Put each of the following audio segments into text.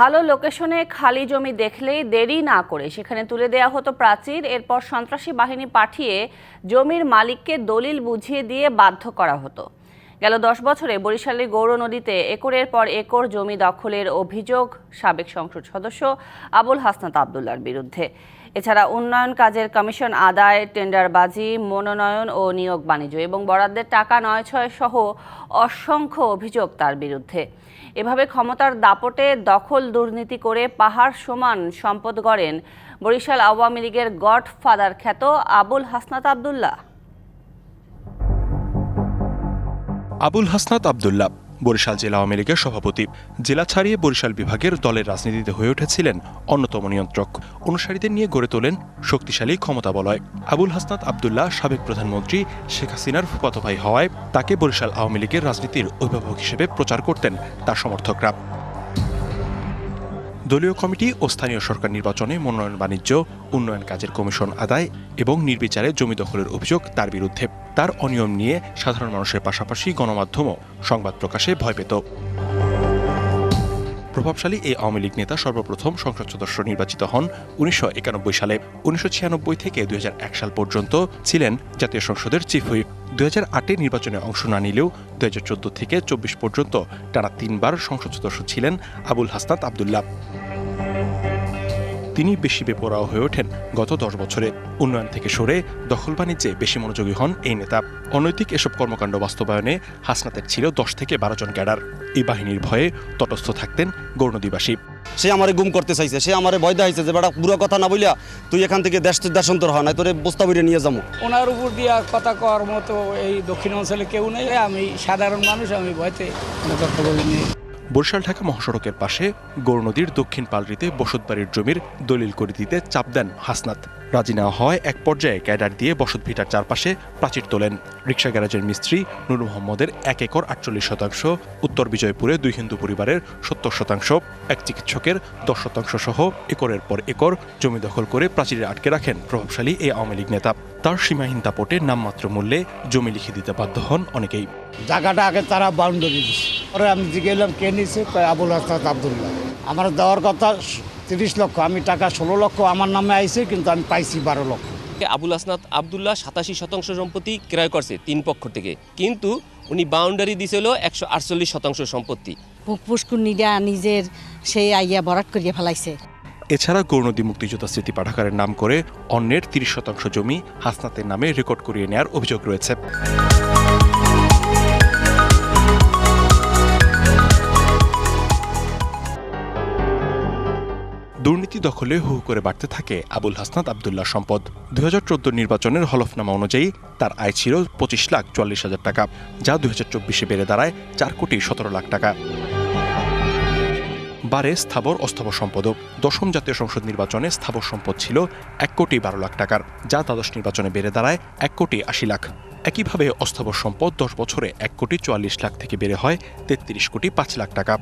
ভালো লোকেশনে খালি জমি দেখলেই দেরি না করে। সেখানে তুলে দেয়া হতো প্রাচীর, এরপর সন্ত্রাসী বাহিনী পাঠিয়ে জমির মালিককে দলিল বুঝিয়ে দিয়ে বাধ্য করা হতো। গেল দশ বছরে বরিশালের গৌর নদীতে একরের পর একর জমি দখলের অভিযোগ সাবেক সংসদ সদস্য আবুল হাসনাত আবদুল্লার বিরুদ্ধে। এছাড়া উন্নয়ন কাজের কমিশন আদায়, টেন্ডারবাজি, মনোনয়ন ও নিয়োগ বাণিজ্য এবং বরাদ্দের টাকা নয় ছয় সহ অসংখ্য অভিযোগ তার বিরুদ্ধে। এভাবে ক্ষমতার দাপটে দখল দুর্নীতি করে পাহাড় সমান সম্পদ গড়েন বরিশাল আওয়ামী লীগের গডফাদার খ্যাত আবুল হাসনাত আবদুল্লাহ। আবুল হাসনাত আবদুল্লাহ, বরিশাল জেলা আওয়ামী লীগের সভাপতি। জেলা ছাড়িয়ে বরিশাল বিভাগের দলের রাজনীতিতে হয়ে উঠেছিলেন অন্যতম নিয়ন্ত্রক। অনুসারীদের নিয়ে গড়ে তোলেন শক্তিশালী ক্ষমতা বলয় আবুল হাসনাত আবদুল্লাহ সাবেক প্রধানমন্ত্রী শেখ হাসিনার ফুফাতো ভাই হওয়ায় তাকে বরিশাল আওয়ামী লীগের রাজনীতির অভিভাবক হিসেবে প্রচার করতেন তার সমর্থকরা। দলীয় কমিটি ও স্থানীয় সরকার নির্বাচনে মনোনয়ন বাণিজ্য, উন্নয়ন কাজের কমিশন আদায় এবং নির্বিচারে জমি দখলের অভিযোগ তার বিরুদ্ধে। তার অনিয়ম নিয়ে সাধারণ মানুষের পাশাপাশি গণমাধ্যমও সংবাদ প্রকাশে ভয় পেত। প্রভাবশালী এই আওয়ামী লীগ নেতা সর্বপ্রথম সংসদ সদস্য নির্বাচিত হন উনিশশো একানব্বই সালে। উনিশশো ছিয়ানব্বই থেকে দুই হাজার এক সাল পর্যন্ত ছিলেন জাতীয় সংসদের চিফ হুইপ। দুই হাজার আটে নির্বাচনে অংশ না নিলেও দুই হাজার চোদ্দ থেকে চব্বিশ পর্যন্ত টানা তিনবার সংসদ সদস্য ছিলেন আবুল হাসনাত আবদুল্লাহ। তিনি বেশি বেপরাও হয়ে ওঠেন। গত দশ বছরে উন্নয়ন থেকে সরে দখল বাণিজ্যে বেশি মনোযোগী হন এই নেতা। অনৈতিক এসব কর্মকাণ্ড বাস্তবায়নে হাসনাতের ছিল দশ থেকে বারো জন ক্যাডার। এই বাহিনীর ভয়ে তটস্থ থাকতেন গৌরনদীবাসী সে আমারে গুম করতে চাইছে সে আমারে ভয় দেখাইছে যে বেটা পুরো কথা না বলিয়া তুই এখান থেকে দেশ দেশান্তর হয় না তোরে বস্তা বইরে নিয়ে যাব। ওনার উপর দিয়া কথা কওয়ার মতো এই দক্ষিণ অঞ্চলে কেউ নেই। আমি সাধারণ মানুষ আমি ভয়তে। কথা বলিনি বরিশাল ঢাকা মহাসড়কের পাশে গৌরনদীর দক্ষিণ পালরিতে বসতবাড়ির জমির দলিল করে দিতে চাপ দেন হাসনাত। রাজি না হওয়ায় এক পর্যায়ে ক্যাডার দিয়ে বসত ভিটার চারপাশে প্রাচীর তোলেন। রিক্সা গ্যারেজের মিস্ত্রি নুর মোহাম্মদের এক একর আটচল্লিশ শতাংশ, উত্তর বিজয়পুরে দুই হিন্দু পরিবারের সত্তর শতাংশ, এক চিকিৎসকের দশ শতাংশ সহ একরের পর একর জমি দখল করে প্রাচীরে আটকে রাখেন প্রভাবশালী এই আওয়ামী লীগ নেতা। তার সীমাহীন দাপটে নামমাত্র মূল্যে জমি লিখে দিতে বাধ্য হন অনেকেই। জায়গাটা আগে তারা বাউন্ডারি দিচ্ছে পরে আমি জিজ্ঞেলাম কে নিছে? আবুল হাসনাত আবদুল্লাহ। আমার দেওয়ার কথা তিরিশ লক্ষ আমি টাকা ষোলো লক্ষ আমার নামে আইছে কিন্তু আমি পাইছি বারো লক্ষ। আবুল আসনাত আবদুল্লাহ সাতাশি শতাংশ সম্পত্তি ক্রয় করছে তিন পক্ষ থেকে। কিন্তু উনি বাউন্ডারি দিছিল একশো আটচল্লিশ শতাংশ সম্পত্তি। পুষ্কুন্নিরা নিজের সেই আইয়া বরাট করিয়া ফেলাইছে। এছাড়া গৌরনদী মুক্তিযোদ্ধা স্মৃতি পাঠাগারের নাম করে অন্যের তিরিশ শতাংশ জমি হাসনাতের নামে রেকর্ড করিয়ে নেওয়ার অভিযোগ রয়েছে। দুর্নীতি দখলে হু করে বাড়তে থাকে আবুল হাসনাত আবদুল্লাহ সম্পদ। দু হাজার চোদ্দ নির্বাচনের হলফনামা অনুযায়ী তার আয় ছিল পঁচিশ লাখ চুয়াল্লিশ হাজার টাকা, যা দুই হাজার চব্বিশে বেড়ে দাঁড়ায় চার কোটি সতেরো লাখ টাকা। বারে স্থাবর অস্থাবর সম্পদও দশম জাতীয় সংসদ নির্বাচনে স্থাবর সম্পদ ছিল এক কোটি বারো লাখ টাকার, যা দ্বাদশ নির্বাচনে বেড়ে দাঁড়ায় এক কোটি আশি লাখ। একইভাবে অস্থাবর সম্পদ দশ বছরে এক কোটি চুয়াল্লিশ লাখ থেকে বেড়ে হয় তেত্রিশ কোটি পাঁচ লাখ টাকা।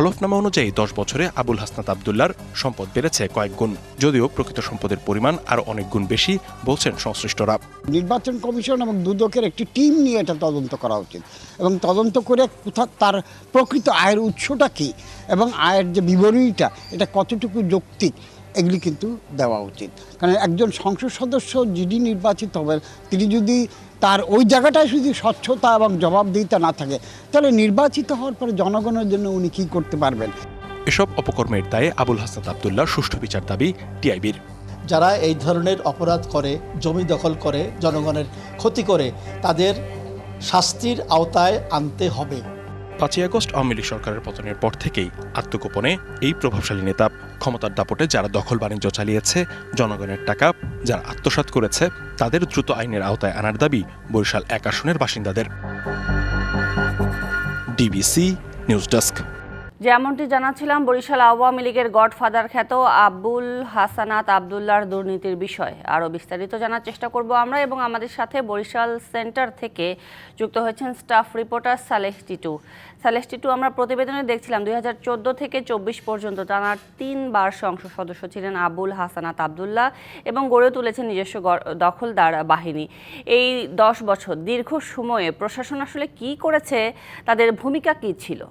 হলফনামা অনুযায়ী দশ বছরে আবুল হাসনাত আবদুল্লার সম্পদ বেড়েছে কয়েক গুণ। যদিও প্রকৃত সম্পদের পরিমাণ আরও অনেক গুণ বেশি, বলছেন সংশ্লিষ্টরা। নির্বাচন কমিশন এবং দুদকের একটি টিম নিয়ে এটা তদন্ত করা উচিত এবং তদন্ত করে কোথা তার প্রকৃত আয়ের উৎসটা কী এবং আয়ের যে বিবরণীটা, এটা কতটুকু যৌক্তিক এগুলি কিন্তু দেওয়া উচিত। কারণ একজন সংসদ সদস্য যিনি নির্বাচিত হবেন তিনি যদি তার ওই জায়গাটায় শুধু স্বচ্ছতা এবং জবাবদিহিতা না থাকে তাহলে নির্বাচিত হওয়ার পরে জনগণের জন্য উনি কী করতে পারবেন? এসব অপকর্মের দায়ে আবুল হাসনাত আবদুল্লাহ সুষ্ঠু বিচার দাবি টিআইবির। যারা এই ধরনের অপরাধ করে জমি দখল করে জনগণের ক্ষতি করে তাদের শাস্তির আওতায় আনতে হবে। পাঁচই আগস্ট আওয়ামী লীগ সরকারের পতনের পর থেকেই আত্মগোপনে এই প্রভাবশালী নেতা ক্ষমতার দাপটে যারা দখল বাণিজ্য চালিয়েছে, জনগণের টাকা যারা আত্মসাত করেছে, তাদের দ্রুত আইনের আওতায় আনার দাবি বরিশাল এক আসনের বাসিন্দাদের। DBC news desk. যেমনটি জানাচ্ছিলাম, বরিশাল আওয়ামী লীগের গডফাদার খ্যাত আবুল হাসানাত আবদুল্লার দুর্নীতির বিষয়। আরও বিস্তারিত জানার চেষ্টা করব আমরা এবং আমাদের সাথে বরিশাল সেন্টার থেকে যুক্ত হয়েছেন স্টাফ রিপোর্টার সালেহ টিটু। সালেহ টিটু, আমরা প্রতিবেদনে দেখছিলাম দুই হাজার চোদ্দ থেকে চব্বিশ পর্যন্ত টানা তিনবার সংসদ সদস্য ছিলেন আবুল হাসানাত আবদুল্লাহ এবং গড়ে তুলেছেন নিজস্ব দখলদার বাহিনী। এই দশ বছর দীর্ঘ সময়ে প্রশাসন আসলে কি করেছে, তাদের ভূমিকা কী ছিল?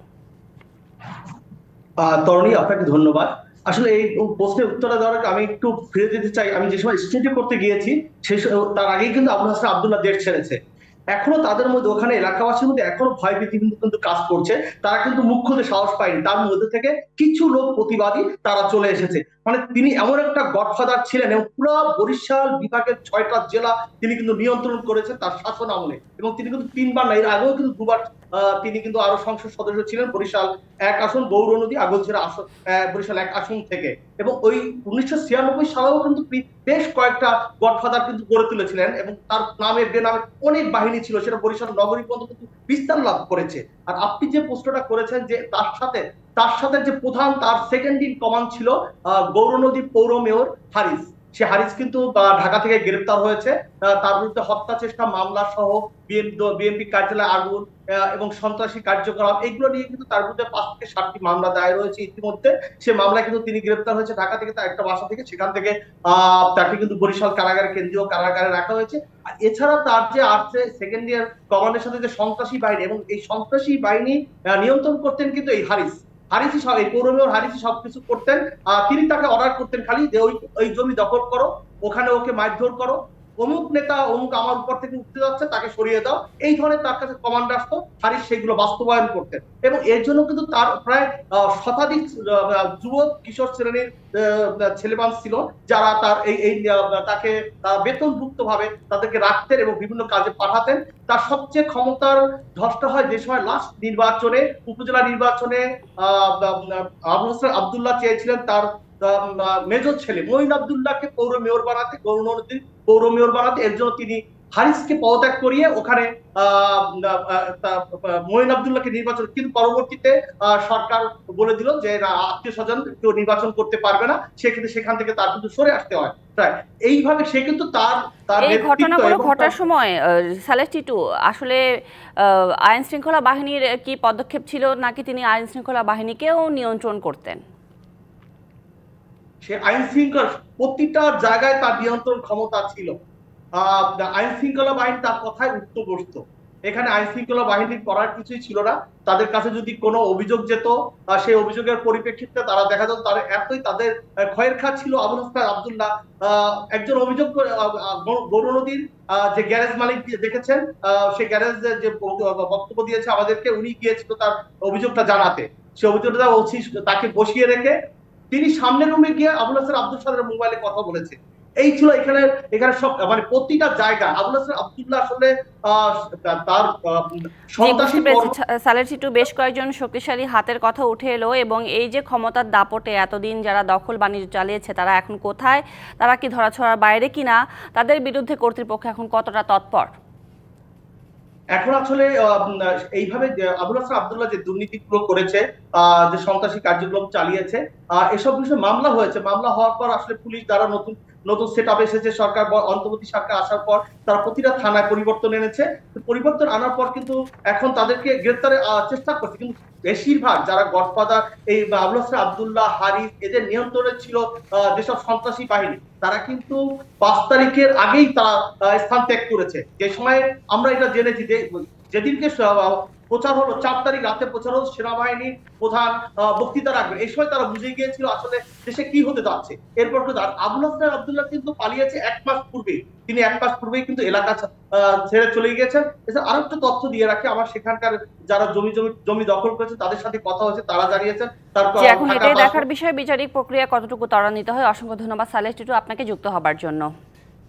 তরণী, আপনাকে ধন্যবাদ। আসলে এই প্রশ্নের উত্তরটা দেওয়ার আমি একটু ফিরে যেতে চাই। আমি যে সময় স্টেজে করতে গিয়েছি, সেই তার আগেই কিন্তু আবুল হাসান আবদুল্লাহ দেশ ছেড়েছে এখনও তাদের মধ্যে ওখানে এলাকাবাসীর মধ্যে এখনও ভয় ভীতি কিন্তু কাজ করছে। তারা কিন্তু মুখ খুলতে সাহস পায়নি। তার মধ্যে থেকে কিছু লোক প্রতিবাদী তারা চলে এসেছে। মানে তিনি এমন একটা গডফাদার ছিলেন এবং পুরো বরিশাল বিভাগের ছয়টা জেলা তিনি কিন্তু নিয়ন্ত্রণ করেছেন তার শাসন আমলে। এবং তিনি কিন্তু তিনবার না, এর আগেও কিন্তু দুবার তিনি কিন্তু আরও সংসদ সদস্য ছিলেন বরিশাল এক আসন গৌর নদী আগলঝিরা আসন বরিশাল এক আসন থেকে। এবং ওই উনিশশো ছিয়ানব্বই সালেও কিন্তু বেশ কয়েকটা গডফাদার কিন্তু গড়ে তুলেছিলেন এবং তার নামে, বেনামে অনেক বাহিনী ছিল, সেটা বরিশাল নগরী পর্যন্ত বিস্তার লাভ করেছে। আর আপনি যে প্রশ্নটা করেছেন যে তার সাথে তার সাথে যে প্রধান, তার সেকেন্ড ইন কমান্ড ছিল গৌরনদী পৌর মেয়র হারিস। সে হারিস কিন্তু ঢাকা থেকে গ্রেপ্তার হয়েছে। তার বিরুদ্ধে হত্যা চেষ্টা, মামলা সহ বিএনপি কার্যালয়ে আগুন এবং সন্ত্রাসী কার্যকলাপ, এগুলো নিয়ে কিন্তু তার বিরুদ্ধে পাঁচ থেকে সাতটি মামলা দায়ের হয়েছে ইতিমধ্যে। সে মামলায় কিন্তু তিনি গ্রেপ্তার হয়েছে ঢাকা থেকে তার একটা বাসা থেকে। সেখান থেকে তাকে কিন্তু বরিশাল কারাগারে, কেন্দ্রীয় কারাগারে রাখা হয়েছে। এছাড়া তার যে আর যে সেকেন্ড ইয়ার কমান্ডের সাথে যে সন্ত্রাসী বাহিনী, এবং এই সন্ত্রাসী বাহিনী নিয়ন্ত্রণ করতেন কিন্তু এই হারিস। হারিসই সব, এই পৌরমেয়র হারিসি সবকিছু করতেন তিনি তাকে অর্ডার করতেন খালি যে ওই ওই জমি দখল করো, ওখানে ওকে মারধর করো। অমুক নেতা অমুক আমার উপর থেকে উঠতে যাচ্ছে তাকে সরিয়ে দাও। এই ধরনের তার কাছে কমান্ড আসতো হারিস সেগুলো বাস্তবায়ন করতেন। এবং এর জন্য কিন্তু তার প্রায় শতাধিক যুবক কিশোর শ্রেণির আহ, ছেলেমান ছিল যারা তার এই এই তাকে বেতনভুক্ত ভাবে তাদেরকে রাখতেন এবং বিভিন্ন কাজে পাঠাতেন। তার সবচেয়ে ক্ষমতার ধষ্ট হয় যে সময় লাস্ট নির্বাচনে উপজেলা নির্বাচনে আবুল হাসান আবদুল্লাহ চেয়েছিলেন তার মেজর ছেলে মঈন আবদুল্লাহকে পৌর মেয়র বানাতে গৌরনদীর পৌর মেয়র বানাতে এর জন্য তিনি হারিসকে পদত্যাগ করিয়ে ওখানে তা- আবদুল্লাহকে নির্বাচন কিন্তু পরবর্তীতে সরকার বলে দিল যে আত্মীয় স্বজন কেউ নির্বাচন করতে পারবে না সেক্ষেত্রে সেখান থেকে তার কিন্তু সরে আসতে হয়। তাই এইভাবে সে কিন্তু তার তার এই ঘটনাগুলো ঘটার সময় সালেহ টিটু আসলে আহ, আইন শৃঙ্খলা বাহিনীর কি পদক্ষেপ ছিল নাকি তিনি আইন শৃঙ্খলা বাহিনীকেও নিয়ন্ত্রণ করতেন? সে আইন শৃঙ্খলা প্রতিটা জায়গায় তার নিয়ন্ত্রণ ক্ষমতা ছিল। আইন শৃঙ্খলা বাহিনী তার কথায় উঠতে বসতো এখানে আইন শৃঙ্খলা বাহিনীর করার কিছুই ছিল না। তাদের কাছে যদি কোনো অভিযোগ যেত সেই অভিযোগের পরিপ্রেক্ষিতে তারা দেখা যেত তার এতই তাদের ক্ষয়ের খাত ছিল। আবুল হাসান আবদুল্লাহ একজন অভিযোগ গৌর নদীর যে গ্যারেজ মালিক দেখেছেন সেই গ্যারেজে যে বক্তব্য দিয়েছে, আমাদেরকে উনি গিয়েছিল তার অভিযোগটা জানাতে। সে অভিযোগটা তাকে বসিয়ে রেখে তিনি সামনের রুমে গিয়ে আবুল হাসান আব্দুল সাদের মোবাইলে কথা বলেছে। এই ছিল এখানে এখানে সব মানে প্রতিটা জায়গা। আবুল হাসান আব্দুল্লাহ আসলে তার সন্ত্রাসী বেশ কয়েকজন শক্তিশালী হাতের কথা উঠে এলো এবং এই যে ক্ষমতার দাপটে এতদিন যারা দখল বাণিজ্য চালিয়েছে তারা এখন কোথায়? তারা কি ধরাছোঁয়ার বাইরে কিনা? তাদের বিরুদ্ধে কর্তৃপক্ষ এখন কতটা তৎপর? এখন আসলে এইভাবে আবুল হাসান আবদুল্লাহ যে দুর্নীতিগুলো করেছে যে সন্ত্রাসী কার্যক্রম চালিয়েছে এসব বিষয়ে মামলা হয়েছে। মামলা হওয়ার পর আসলে পুলিশ দ্বারা নতুন নতুন সেট আপ এসেছে, সরকার অন্তর্বর্তী সরকার আসার পর তারা প্রতিটা থানায় পরিবর্তন এনেছে। পরিবর্তন আনার পর কিন্তু এখন তাদেরকে গ্রেপ্তারের চেষ্টা করছে। কিন্তু বেশিরভাগ যারা গডফাদার, এই আবুল হাসান আব্দুল্লাহ, হারিস, এদের নিয়ন্ত্রণে ছিল যেসব সন্ত্রাসী বাহিনী, তারা কিন্তু পাঁচ তারিখের আগেই তারা স্থান ত্যাগ করেছে। যে সময় আমরা এটা জেনেছি যে, যেদিনকে প্রচার হলো চার তারিখ রাতে প্রচার হলো সেনাবাহিনী প্রধান বক্তৃতা রাখবেন। এই সময় তারা বুঝে গিয়েছিল আসলে দেশে কি হতে যাচ্ছে। এরপর আবুল হাসান আব্দুল্লাহ কিন্তু পালিয়েছে এক মাস পূর্বে। তিনি এক মাস পূর্বেই কিন্তু এলাকা ছেড়ে চলে গিয়েছেন। এছাড়া আরও একটা তথ্য দিয়ে রাখি আমার সেখানকার যারা জমি জমি জমি দখল করেছে তাদের সাথে কথা হয়েছে তারা জানিয়েছেন। তারপর এখন এটাই দেখার বিষয় বিচারিক প্রক্রিয়া কতটুকু ত্বরান্বিত হয় অসংখ্য ধন্যবাদ। সালেহ টিটু আপনাকে যুক্ত হবার জন্য।